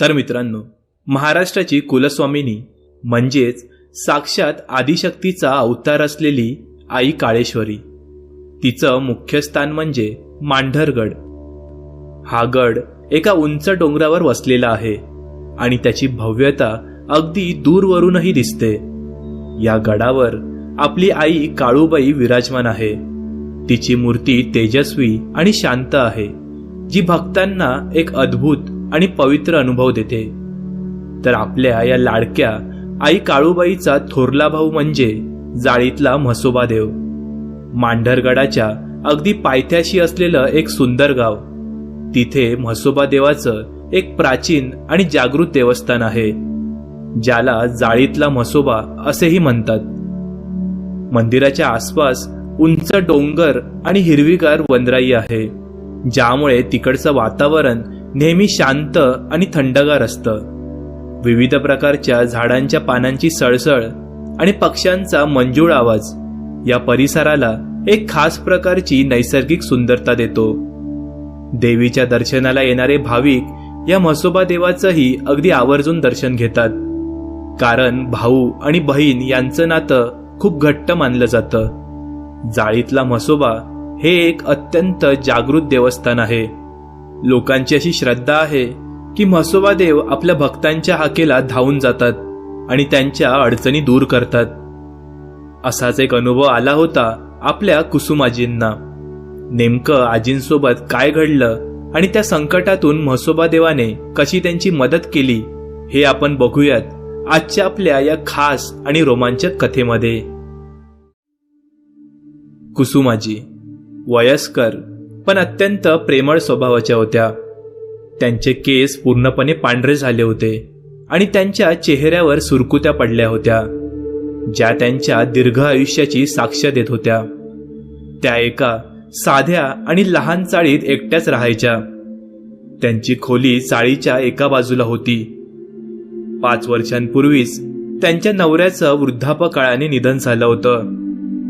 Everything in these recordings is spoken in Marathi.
तर मित्रांनो महाराष्ट्राची कुलस्वामिनी म्हणजेच साक्षात आदिशक्तीचा अवतार असलेली आई काळेश्वरी. तिचं मुख्य स्थान म्हणजे मांढरगड. हा गड एका उंच डोंगरावर वसलेला आहे आणि त्याची भव्यता अगदी दूरवरूनही दिसते. या गडावर आपली आई काळूबाई विराजमान आहे. तिची मूर्ती तेजस्वी आणि शांत आहे जी भक्तांना एक अद्भुत आणि पवित्र अनुभव देते. तर आपल्या या लाडक्या आई काळूबाईचा थोरला भाऊ म्हणजे जाळीतला म्हसोबा देव. मांढरगडाच्या अगदी पायथ्याशी असलेलं एक सुंदर गाव. तिथे म्हसोबा देवाचं एक प्राचीन आणि जागृत देवस्थान आहे ज्याला जाळीतला म्हसोबा असेही म्हणतात. मंदिराच्या आसपास उंच डोंगर आणि हिरवीगार वनराई आहे ज्यामुळे तिकडचं वातावरण नेहमी शांत आणि थंडगार असतं. विविध प्रकारच्या झाडांच्या पानांची सळसळ आणि पक्ष्यांचा मंजूळ आवाज या परिसराला एक खास प्रकारची नैसर्गिक सुंदरता देतो. देवीच्या दर्शनाला येणारे भाविक या म्हसोबा देवाचंही अगदी आवर्जून दर्शन घेतात. कारण भाऊ आणि बहीण यांचं नातं खूप घट्ट मानलं जातं. जाळीतला म्हसोबा हे एक अत्यंत जागृत देवस्थान आहे. लोकांची अशी श्रद्धा आहे की म्हसोबा देव आपल्या भक्तांच्या हाकेला धावून जातात आणि त्यांच्या अडचणी दूर करतात. असाच एक अनुभव आला होता आपल्या कुसुमाजींना. नेमकं आजींसोबत काय घडलं आणि त्या संकटातून म्हसोबा देवाने कशी त्यांची मदत केली हे आपण बघूयात आजच्या आपल्या या खास आणि रोमांचक कथेमध्ये. कुसुमाजी वयस्कर पण अत्यंत प्रेमळ स्वभावाच्या होत्या. त्यांचे केस पूर्णपणे पांढरे झाले होते आणि त्यांच्या चेहऱ्यावर सुरकुत्या पडल्या होत्या ज्या त्यांच्या दीर्घ आयुष्याची साक्ष देत होत्या. त्या एका साध्या आणि लहान चाळीत एकट्याच राहायच्या. त्यांची खोली चाळीच्या एका बाजूला होती. पाच वर्षांपूर्वीच त्यांच्या नवऱ्याचं वृद्धापकाळाने निधन झालं होतं.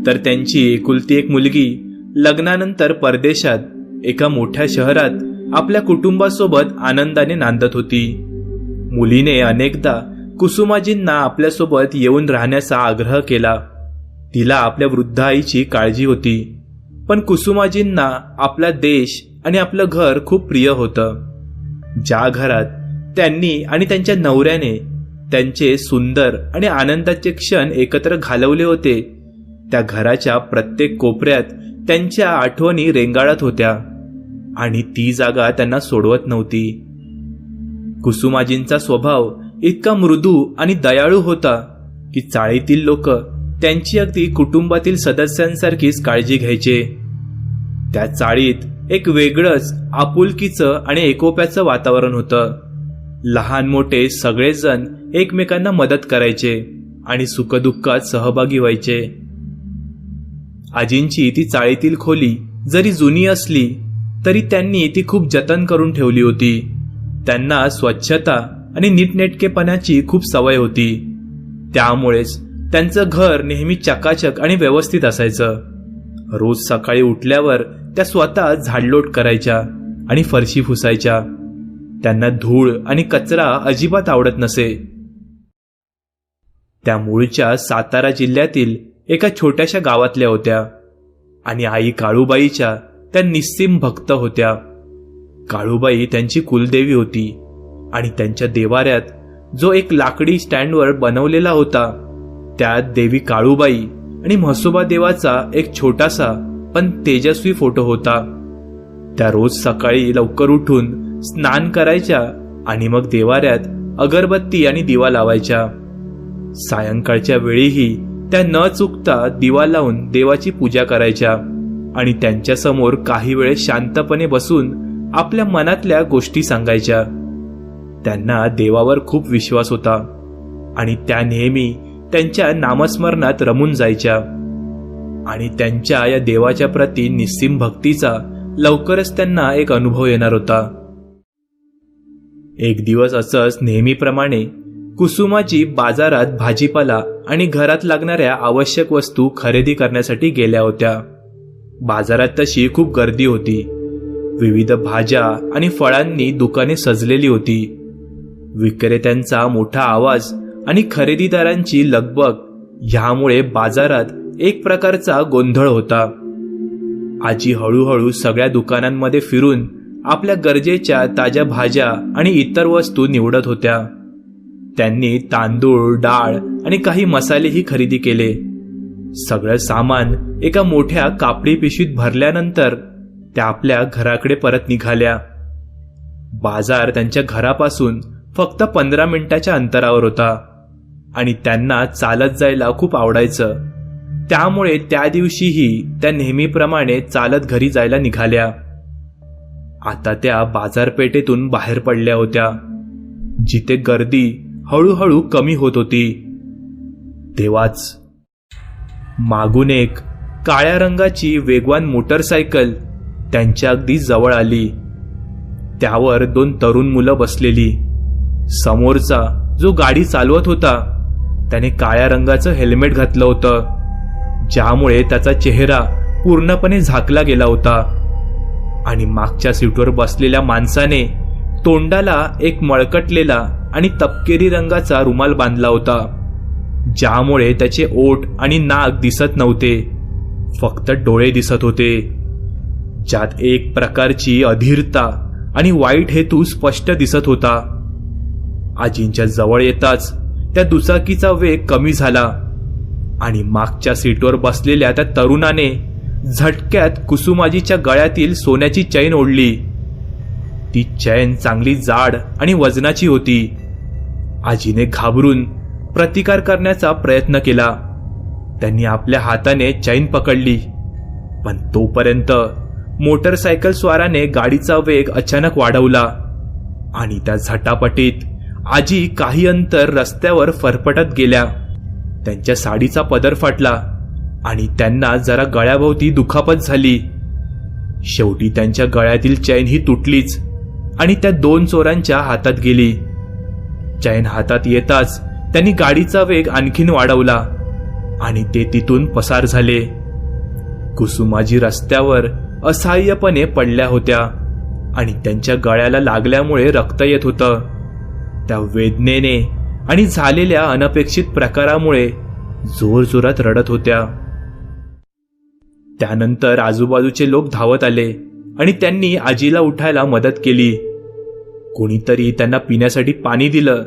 तर त्यांची एकुलती एक मुलगी लग्नानंतर परदेशात एका मोठ्या शहरात आपल्या कुटुंबासोबत आनंदाने नांदत होती. मुलीने अनेकदा कुसुमाजींना आपल्यासोबत येऊन राहण्याचा आग्रह केला. तिला आपल्या वृद्ध आईची काळजी होती. पण कुसुमाजींना आपला देश आणि आपलं घर खूप प्रिय होतं. ज्या घरात त्यांनी आणि त्यांच्या नवऱ्याने त्यांचे सुंदर आणि आनंदाचे क्षण एकत्र घालवले होते त्या घराच्या प्रत्येक कोपऱ्यात त्यांच्या आठवणी रेंगाळत होत्या. आणि ती जागा त्यांना सोडवत नव्हती. कुसुमाजींचा स्वभाव इतका मृदू आणि दयाळू होता की चाळीतील लोक त्यांची अगदी कुटुंबातील सदस्यांसारखीच काळजी घ्यायचे. त्या चाळीत एक वेगळंच आपुलकीचं आणि एकोप्याचं वातावरण होतं. लहान मोठे सगळेजण एकमेकांना मदत करायचे आणि सुखदुःखात सहभागी व्हायचे. आजींची ती चाळीतील खोली जरी जुनी असली तरी त्यांनी ती खूप जतन करून ठेवली होती. त्यांना स्वच्छता आणि नीटनेटकेपणाची खूप सवय होती. त्यामुळेच त्यांचं घर नेहमी चकाचक आणि व्यवस्थित असायचं. रोज सकाळी उठल्यावर त्या स्वतः झाडलोट करायच्या आणि फरशी फुसायच्या त्यांना धूळ आणि कचरा अजिबात आवडत नसे. त्या मूळच्या सातारा जिल्ह्यातील एका छोट्याशा गावातल्या होत्या. आणि आई काळूबाईच्या त्या निस्सीम भक्त होत्या. काळूबाई त्यांची कुलदेवी होती. आणि त्यांच्या देवाऱ्यात जो एक लाकडी स्टँडवर बनवलेला होता त्यात देवी काळूबाई आणि म्हसोबा देवाचा एक छोटासा पण तेजस्वी फोटो होता. त्या रोज सकाळी लवकर उठून स्नान करायच्या आणि मग देवाऱ्यात अगरबत्ती आणि दिवा लावायच्या. सायंकाळच्या वेळीही त्या न चुकता दिवा लावून देवाची पूजा करायच्या आणि त्यांच्यासमोर काही वेळ शांतपणे बसून आपल्या मनातल्या गोष्टी सांगायच्या. त्यांना देवावर खूप विश्वास होता आणि त्या नेहमी त्यांच्या नामस्मरणात रमून जायच्या. आणि त्यांच्या या देवाच्या प्रती निस्सीम भक्तीचा लवकरच त्यांना एक अनुभव येणार होता. एक दिवस असंच नेहमीप्रमाणे कुसुमाजी बाजारात भाजीपाला आणि घरात लागणाऱ्या आवश्यक वस्तू खरेदी करण्यासाठी गेल्या होत्या. बाजारात तशी खूप गर्दी होती. विविध भाज्या आणि फळांनी दुकाने सजलेली होती. विक्रेत्यांचा मोठा आवाज आणि खरेदीदारांची लगबग ह्यामुळे बाजारात एक प्रकारचा गोंधळ होता. आजी हळूहळू सगळ्या दुकानांमध्ये फिरून आपल्या गरजेच्या ताज्या भाज्या आणि इतर वस्तू निवडत होत्या. त्यांनी तांदूळ डाळ आणि काही मसालेही खरेदी केले. सगळं सामान एका मोठ्या कापडी पिशवीत भरल्यानंतर त्या आपल्या घराकडे परत निघाल्या. बाजार त्यांच्या घरापासून फक्त पंधरा मिनिटाच्या अंतरावर होता आणि त्यांना चालत जायला खूप आवडायचं. त्यामुळे त्या दिवशीही त्या नेहमीप्रमाणे चालत घरी जायला निघाल्या. आता त्या बाजारपेठेतून बाहेर पडल्या होत्या. जिथे गर्दी हळूहळू कमी होत होती. तेव्हाच मागून एक काळ्या रंगाची वेगवान मोटरसायकल त्यांच्या अगदी जवळ आली. त्यावर दोन तरुण मुलं बसलेली. समोरचा जो गाडी चालवत होता त्याने काळ्या रंगाचं हेल्मेट घातलं होतं ज्यामुळे त्याचा चेहरा पूर्णपणे झाकला गेला होता. आणि मागच्या सीटवर बसलेल्या माणसाने तोंडाला एक मळकटलेला आणि तपकेरी रंगाचा रुमाल बांधला होता. ज्यामुळे त्याचे ओठ आणि नाक दिसत नव्हते. फक्त डोळे दिसत होते. ज्यात एक प्रकारची अधीरता आणि वाईट हेतू स्पष्ट दिसत होता. आजींच्या जवळ येताच त्या दुचाकीचा वेग कमी झाला आणि मागच्या सीटवर बसलेल्या त्या तरुणाने झटक्यात कुसुमाजीच्या गळ्यातील सोन्याची चैन ओढली. ती चैन चांगली जाड आणि वजनाची होती. आजीने घाबरून प्रतिकार करण्याचा प्रयत्न केला. त्यांनी आपल्या हाताने चैन पकडली. पण तोपर्यंत मोटरसायकल स्वाराने गाडीचा वेग अचानक वाढवला आणि त्या झटापटीत आजी काही अंतर रस्त्यावर फरफटत गेल्या. त्यांच्या साडीचा पदर फाटला आणि त्यांना जरा गळ्याभोवती दुखापत झाली. शेवटी त्यांच्या गळ्यातील चैन ही तुटलीच आणि त्या दोन चोरांच्या हातात गेली. चैन हातात येताच त्यांनी गाडीचा वेग आणखीन वाढवला आणि ते तिथून पसार झाले. कुसुमाजी रस्त्यावर असहाय्यपणे पडल्या होत्या आणि त्यांच्या गळ्याला लागल्यामुळे रक्त येत होतं. त्या वेदनेने आणि झालेल्या अनपेक्षित प्रकारामुळे जोरजोरात रडत होत्या. त्यानंतर आजूबाजूचे लोक धावत आले आणि त्यांनी आजीला उठायला मदत केली. कोणीतरी त्यांना पिण्यासाठी पाणी दिलं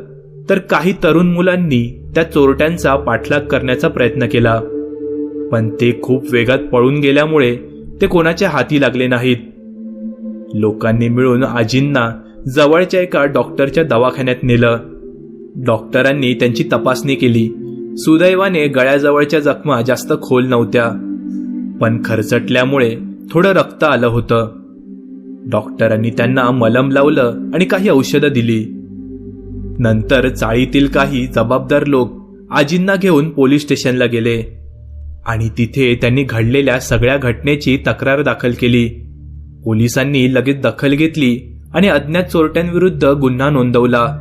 तर काही तरुण मुलांनी त्या चोरट्यांचा पाठलाग करण्याचा प्रयत्न केला. पण ते खूप वेगात पळून गेल्यामुळे ते कोणाच्या हाती लागले नाहीत. लोकांनी मिळून आजींना जवळच्या एका डॉक्टरच्या दवाखान्यात नेलं. डॉक्टरांनी त्यांची तपासणी केली. सुदैवाने गळ्याजवळच्या जखमा जास्त खोल नव्हत्या. पण खरचटल्यामुळे थोडं रक्त आलं होतं. डॉक्टरांनी त्यांना मलम लावलं आणि काही औषधं दिली. नंतर चाळीतील काही जबाबदार लोक आजींना घेऊन पोलीस स्टेशनला गेले आणि तिथे त्यांनी घडलेल्या सगळ्या घटनेची तक्रार दाखल केली. पोलिसांनी लगेच दखल घेतली आणि अज्ञात चोरट्यांविरुद्ध गुन्हा नोंदवला.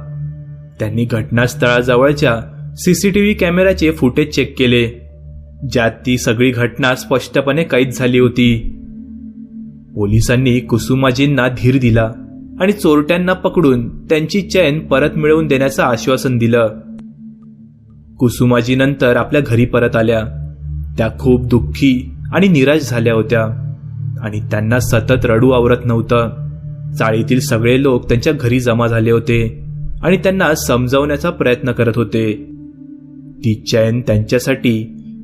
त्यांनी घटनास्थळाजवळच्या सीसीटीव्ही कॅमेऱ्याचे फुटेज चेक केले ज्यात ती सगळी घटना स्पष्टपणे कैद झाली होती. पोलिसांनी कुसुमाजींना धीर दिला आणि चोरट्यांना पकडून त्यांची चैन परत मिळवून देण्याचं आश्वासन दिलं. कुसुमाजी नंतर आपल्या घरी परत आल्या. त्या खूप दुःखी आणि निराश झाल्या होत्या आणि त्यांना सतत रडू आवरत नव्हतं. चाळीतील सगळे लोक त्यांच्या घरी जमा झाले होते आणि त्यांना समजावण्याचा प्रयत्न करत होते. ती चैन त्यांच्यासाठी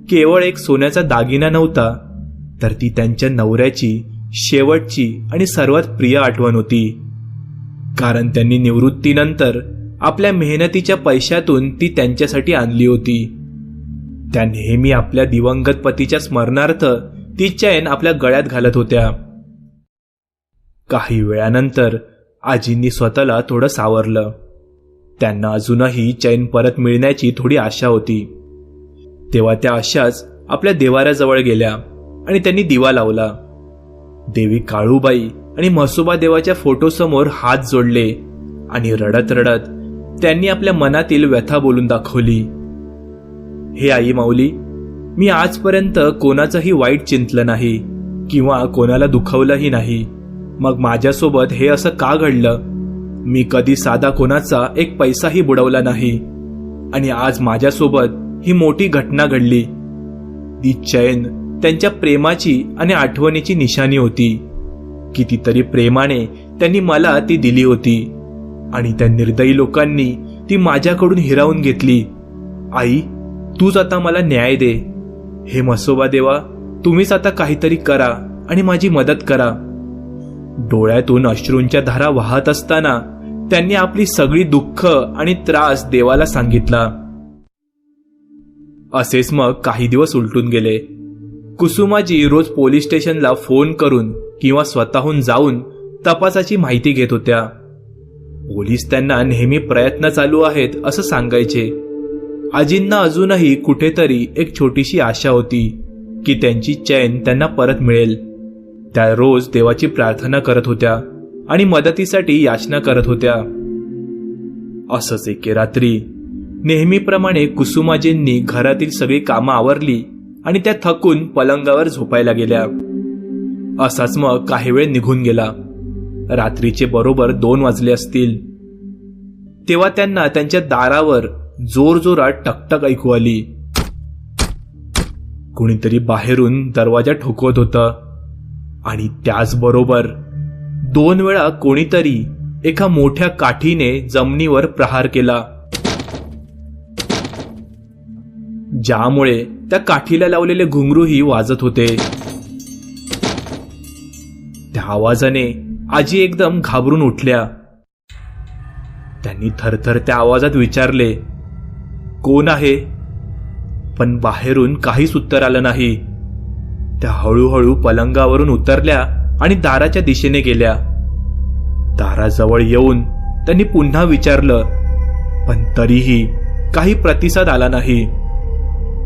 केवळ एक सोन्याचा दागिना नव्हता तर ती त्यांच्या नवऱ्याची शेवटची आणि सर्वात प्रिय आठवण होती. कारण त्यांनी निवृत्तीनंतर आपल्या मेहनतीच्या पैशातून ती त्यांच्यासाठी आणली होती. त्या नेहमी आपल्या दिवंगत पतीच्या स्मरणार्थ ती चैन आपल्या गळ्यात घालत होत्या. काही वेळानंतर आजींनी स्वतःला थोडं सावरलं. त्यांना अजूनही चैन परत मिळण्याची थोडी आशा होती. तेव्हा त्या अशाच आपल्या देवाऱ्याजवळ गेल्या आणि त्यांनी दिवा लावला. देवी काळूबाई आणि म्हसोबा देवाच्या फोटोसमोर हात जोडले आणि रडत रडत त्यांनी आपल्या मनातील व्यथा बोलून दाखवली. हे आई माऊली मी आजपर्यंत कोणाचंही वाईट चिंतलं नाही किंवा कोणाला दुखवलंही नाही. मग माझ्यासोबत हे असं का घडलं? मी कधी साधा कोणाचा एक पैसाही बुडवला नाही. आणि आज माझ्यासोबत ही मोठी घटना घडली. ती चैन त्यांच्या प्रेमाची आणि आठवणीची निशाणी होती. कितीतरी प्रेमाने त्यांनी मला ती दिली होती. आणि त्या निर्दयी लोकांनी ती माझ्याकडून हिरावून घेतली. आई तूच आता मला न्याय दे. हे मसोबा देवा तुम्हीच आता काहीतरी करा आणि माझी मदत करा. डोळ्यातून अश्रूंच्या धारा वाहत असताना त्यांनी आपली सगळी दुःख आणि त्रास देवाला सांगितला. असेच मग काही दिवस उलटून गेले. कुसुमाजी रोज पोलीस स्टेशनला फोन करून किंवा स्वतःहून जाऊन तपासाची माहिती घेत होत्या. पोलीस त्यांना नेहमी प्रयत्न चालू आहेत असं सांगायचे. आजींना अजूनही कुठेतरी एक छोटीशी आशा होती की त्यांची चैन त्यांना परत मिळेल. त्या रोज देवाची प्रार्थना करत होत्या आणि मदतीसाठी याचना करत होत्या. असंच एके रात्री नेहमीप्रमाणे कुसुमाजींनी घरातील सगळी कामं आवरली आणि त्या थकून पलंगावर झोपायला गेल्या. असाच मग काही वेळ निघून गेला. रात्रीचे बरोबर दोन वाजले असतील. तेव्हा त्यांना त्यांच्या दारावर जोरजोरात टकटक ऐकू आली. कुणीतरी बाहेरून दरवाजा ठोकवत होतं. आणि त्याचबरोबर दोन वेळा कोणीतरी एका मोठ्या काठीने जमिनीवर प्रहार केला. ज्यामुळे त्या काठीला लावलेले घुंगरूही वाजत होते. त्या आवाजाने आजी एकदम घाबरून उठल्या. त्यांनी थरथर त्या आवाजात विचारले कोण आहे? पण बाहेरून काहीच उत्तर आलं नाही. त्या हळूहळू पलंगावरून उतरल्या आणि दाराच्या दिशेने गेल्या. दाराजवळ येऊन त्यांनी पुन्हा विचारलं पण तरीही काही प्रतिसाद आला नाही.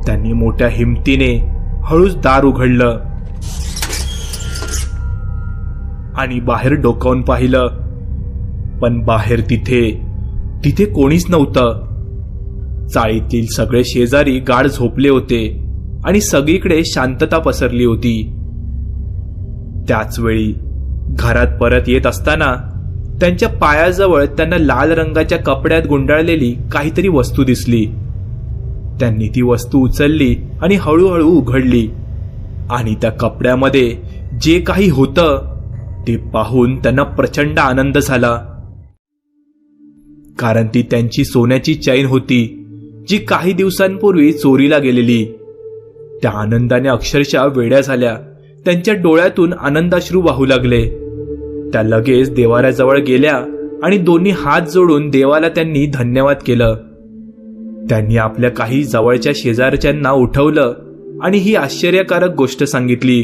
त्यांनी मोठ्या हिमतीने हळूच दार उघडलं आणि बाहेर डोकावून पाहिलं. पण बाहेर तिथे तिथे कोणीच नव्हतं. चाळीतील सगळे शेजारी गाढ झोपले होते आणि सगळीकडे शांतता पसरली होती. त्याचवेळी घरात परत येत असताना त्यांच्या पायाजवळ त्यांना लाल रंगाच्या कपड्यात गुंडाळलेली काहीतरी वस्तू दिसली. त्यांनी ती वस्तू उचलली आणि हळूहळू उघडली. आणि त्या कपड्यामध्ये जे काही होतं ते पाहून त्यांना प्रचंड आनंद झाला. कारण ती त्यांची सोन्याची चैन होती जी काही दिवसांपूर्वी चोरीला गेलेली. त्या आनंदाने अक्षरशः वेड्या झाल्या. त्यांच्या डोळ्यातून आनंदाश्रू वाहू लागले. त्या लगेच देवाऱ्याजवळ गेल्या आणि दोन्ही हात जोडून देवाला त्यांनी धन्यवाद केलं. त्यांनी आपल्या काही जवळच्या शेजारच्यांना उठवलं आणि ही आश्चर्यकारक गोष्ट सांगितली.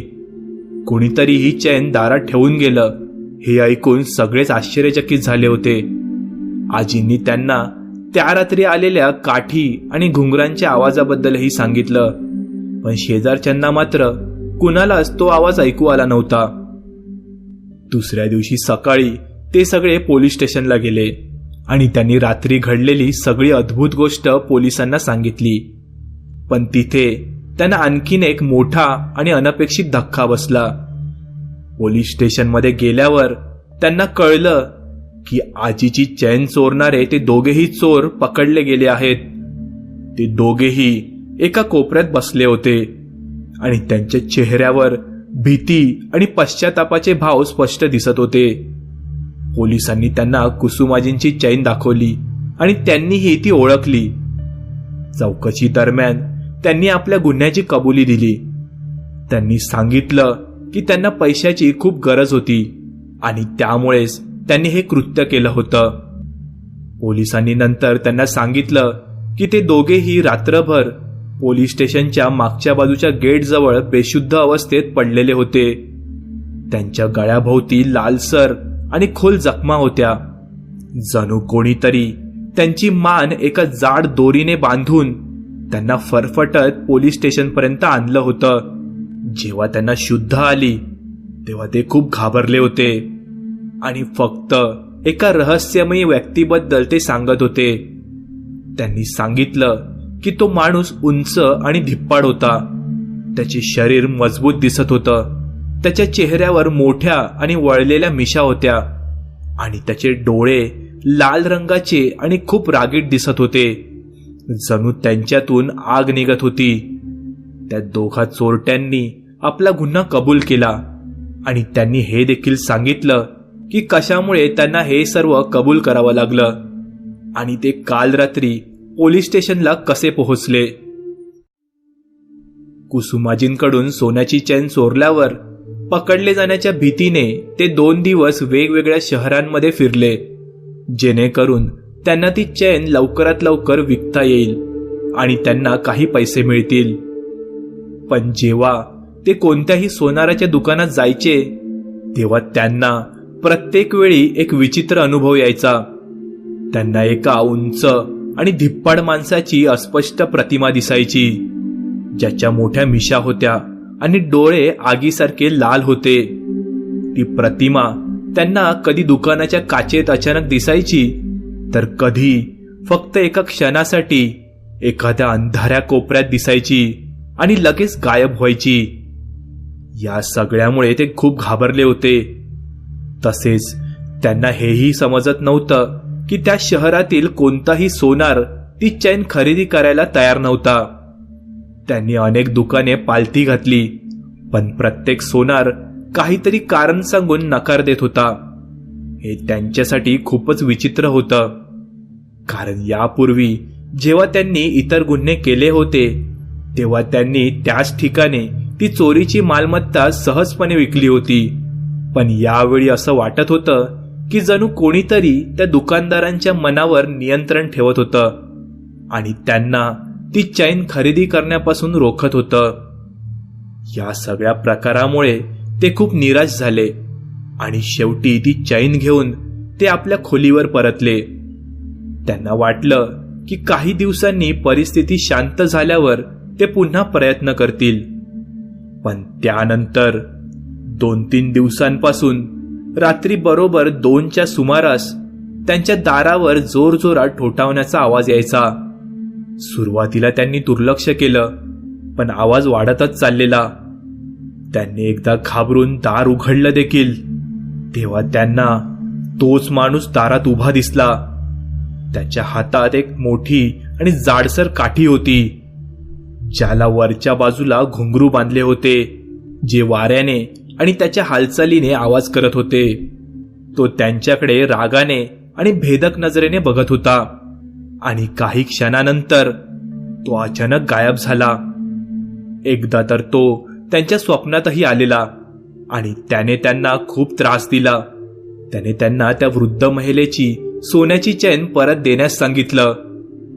कोणीतरी ही चैन दारात ठेवून गेलं. हे ऐकून सगळेच आश्चर्यचकित झाले होते. आजींनी त्यांना त्या रात्री आलेल्या काठी आणि घुंगरांच्या आवाजाबद्दलही सांगितलं. पण शेजारच्यांना मात्र कुणालाच तो आवाज ऐकू आला नव्हता. दुसऱ्या दिवशी सकाळी ते सगळे पोलीस स्टेशनला गेले. आणि त्यांनी रात्री घडलेली सगळी अद्भुत गोष्ट पोलिसांना सांगितली. पण तिथे त्यांना आणखीन एक मोठा आणि अनपेक्षित धक्का बसला. पोलीस स्टेशनमध्ये गेल्यावर त्यांना कळलं की आजीची चैन चोरणारे ते दोघेही चोर पकडले गेले आहेत. ते दोघेही एका कोपऱ्यात बसले होते आणि त्यांच्या चेहऱ्यावर भीती आणि पश्चातापाचे भाव स्पष्ट दिसत होते. पोलिसांनी त्यांना कुसुमाजींची चैन दाखवली आणि त्यांनीही ती ओळखली. चौकशी दरम्यान त्यांनी आपल्या गुन्ह्याची कबुली दिली. त्यांनी सांगितलं की त्यांना पैशाची खूप गरज होती आणि त्यामुळेच त्यांनी हे कृत्य केलं होतं. पोलिसांनी नंतर त्यांना सांगितलं की ते दोघेही रात्रभर पोलीस स्टेशनच्या मागच्या बाजूच्या गेटजवळ बेशुद्ध अवस्थेत पडलेले होते. त्यांच्या गळ्याभोवती लालसर आणि खोल जखमा होत्या. जणू कोणीतरी त्यांची मान एका जाड दोरीने बांधून त्यांना फरफटत पोलीस स्टेशनपर्यंत आणलं होतं. जेव्हा त्यांना शुद्ध आली तेव्हा ते खूप घाबरले होते. आणि फक्त एका रहस्यमयी व्यक्तीबद्दल ते सांगत होते. त्यांनी सांगितलं की तो माणूस उंच आणि धिप्पाड होता. त्याचे शरीर मजबूत दिसत होतं. त्याच्या चेहऱ्यावर मोठ्या आणि वळलेल्या मिशा होत्या. आणि त्याचे डोळे लाल रंगाचे आणि खूप रागीट दिसत होते. जणू त्यांच्यातून आग निघत होती. त्या दोघा चोरट्यांनी आपला गुन्हा कबूल केला. आणि त्यांनी हे देखील सांगितलं की कशामुळे त्यांना हे सर्व कबूल करावं लागलं. आणि ते काल रात्री पोलीस स्टेशनला कसे पोहोचले? कुसुमाजींकडून सोन्याची चैन चोरल्यावर पकडले जाण्याच्या भीतीने ते दोन दिवस वेगवेगळ्या शहरांमध्ये फिरले. जेणेकरून त्यांना ती चेन लवकरात लवकर विकता येईल आणि त्यांना काही पैसे मिळतील. पण जेव्हा ते कोणत्याही सोनाराच्या दुकानात जायचे तेव्हा त्यांना प्रत्येक वेळी एक विचित्र अनुभव यायचा. त्यांना एका उंच आणि धिप्पाड माणसाची अस्पष्ट प्रतिमा दिसायची ज्याच्या मोठ्या मिशा होत्या. आणि डोळे आगीसारखे लाल होते. ती प्रतिमा त्यांना कधी दुकानाच्या काचेत अचानक दिसायची तर कधी फक्त एका क्षणासाठी एखाद्या अंधाऱ्या कोपऱ्यात दिसायची आणि लगेच गायब व्हायची. या सगळ्यामुळे ते खूप घाबरले होते. तसेच त्यांना हेही समजत नव्हतं की त्या शहरातील कोणताही सोनार ती चैन खरेदी करायला तयार नव्हता. त्यांनी अनेक दुकाने पालथी घातली पण प्रत्येक सोनार काहीतरी कारण सांगून नकार देत होता. हे त्यांच्यासाठी खूपच विचित्र होतं. कारण यापूर्वी जेव्हा त्यांनी इतर गुन्हे केले होते तेव्हा त्यांनी त्याच ठिकाणी ती चोरीची मालमत्ता सहजपणे विकली होती. पण यावेळी असं वाटत होतं की जणू कोणीतरी त्या दुकानदारांच्या मनावर नियंत्रण ठेवत होतं आणि त्यांना ती चैन खरेदी करण्यापासून रोखत होतं. या सगळ्या प्रकारामुळे ते खूप निराश झाले आणि शेवटी ती चैन घेऊन ते आपल्या खोलीवर परतले. त्यांना वाटलं की काही दिवसांनी परिस्थिती शांत झाल्यावर ते पुन्हा प्रयत्न करतील. पण त्यानंतर दोन तीन दिवसांपासून रात्री बरोबर दोनच्या सुमारास त्यांच्या दारावर जोरजोरात ठोठावण्याचा आवाज यायचा. सुरुवातीला त्यांनी दुर्लक्ष केलं पण आवाज वाढतच चाललेला. त्यांनी एकदा घाबरून दार उघडलं देखील. तेव्हा त्यांना तोच माणूस दारात उभा दिसला. त्याच्या हातात एक मोठी आणि जाडसर काठी होती ज्याला वरच्या बाजूला घुंगरू बांधले होते जे वाऱ्याने आणि त्याच्या हालचालीने आवाज करत होते. तो त्यांच्याकडे रागाने आणि भेदक नजरेने बघत होता. आणि काही क्षणानंतर तो अचानक गायब झाला. एकदा तर तो त्यांच्या स्वप्नातही आलेला आणि त्याने त्यांना खूप त्रास दिला. त्याने त्यांना त्या वृद्ध महिलेची सोन्याची चैन परत देण्यास सांगितलं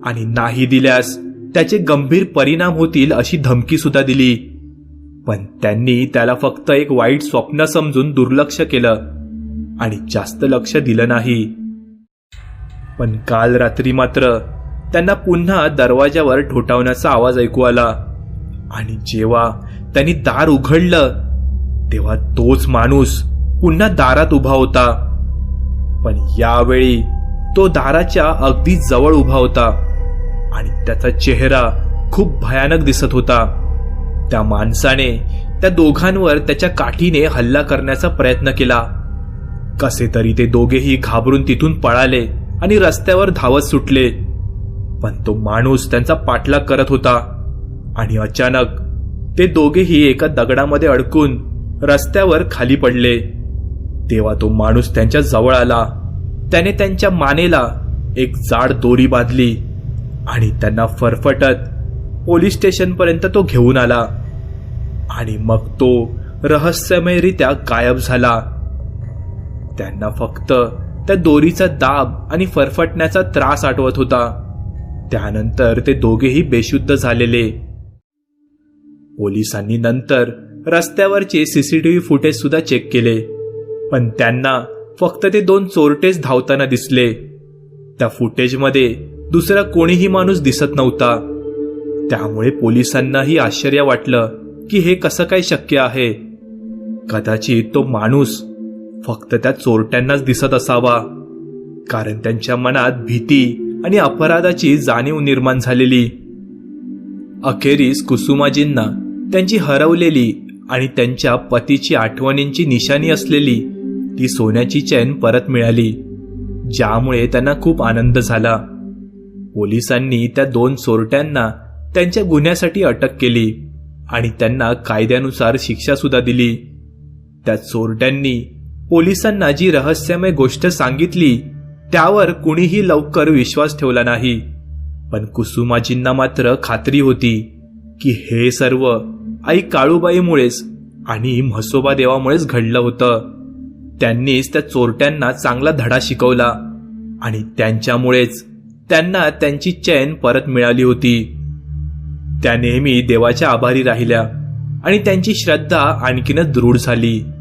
आणि नाही दिल्यास त्याचे गंभीर परिणाम होतील अशी धमकी सुद्धा दिली. पण त्यांनी त्याला फक्त एक वाईट स्वप्न समजून दुर्लक्ष केलं आणि जास्त लक्ष दिलं नाही. पण काल रात्री मात्र त्यांना पुन्हा दरवाजावर ठोठावण्याचा आवाज ऐकू आला. आणि जेव्हा त्यांनी दार उघडलं तेव्हा तोच माणूस पुन्हा दारात उभा होता. पण यावेळी तो दाराच्या अगदी जवळ उभा होता आणि त्याचा चेहरा खूप भयानक दिसत होता. त्या माणसाने त्या दोघांवर त्याच्या काठीने हल्ला करण्याचा प्रयत्न केला. कसे तरी ते दोघेही घाबरून तिथून पळाले. आणि रस्त्यावर धावत सुटले. पण तो माणूस त्यांचा पाठलाग करत होता. आणि अचानक ते दोघेही एका दगडामध्ये अडकून रस्त्यावर खाली पडले. तेव्हा तो माणूस त्यांच्या जवळ आला. त्याने त्यांच्या मानेला एक जाड दोरी बांधली आणि त्यांना फरफटत पोलीस स्टेशनपर्यंत तो घेऊन आला. आणि मग तो रहस्यमयरित्या गायब झाला. त्यांना फक्त त्या दोरीचा दाब आणि फरफटण्याचा त्रास आठवत होता. त्यानंतर ते दोघेही बेशुद्ध झालेले. पोलिसांनी नंतर रस्त्यावरचे सीसीटीव्ही फुटेज सुद्धा चेक केले. पण त्यांना फक्त ते दोन चोरटेच धावताना दिसले. त्या फुटेजमध्ये दुसरा कोणीही माणूस दिसत नव्हता. त्यामुळे पोलिसांनाही आश्चर्य वाटलं की हे कसं काय शक्य आहे? कदाचित तो माणूस फक्त त्या चोरट्यांनाच दिसत असावा. कारण त्यांच्या मनात भीती आणि अपराधाची जाणीव निर्माण झालेली. अखेरीस कुसुमाजींना त्यांची हरवलेली आणि त्यांच्या पतीची आठवणींची निशाणी असलेली ती सोन्याची चैन परत मिळाली ज्यामुळे त्यांना खूप आनंद झाला. पोलिसांनी त्या दोन चोरट्यांना त्यांच्या गुन्ह्यासाठी अटक केली आणि त्यांना कायद्यानुसार शिक्षा सुद्धा दिली. त्या चोरट्यांनी पोलिसांना जी रहस्यमय गोष्ट सांगितली त्यावर कुणीही लवकर विश्वास ठेवला नाही. पण कुसुमाजींना मात्र खात्री होती की हे सर्व आई काळूबाईमुळेच आणि म्हसोबा देवामुळेच घडलं होतं. त्यांनीच त्या चोरट्यांना चांगला धडा शिकवला आणि त्यांच्यामुळेच त्यांना त्यांची चैन परत मिळाली होती. त्या नेहमी देवाच्या आभारी राहिल्या आणि त्यांची श्रद्धा आणखीनच दृढ झाली.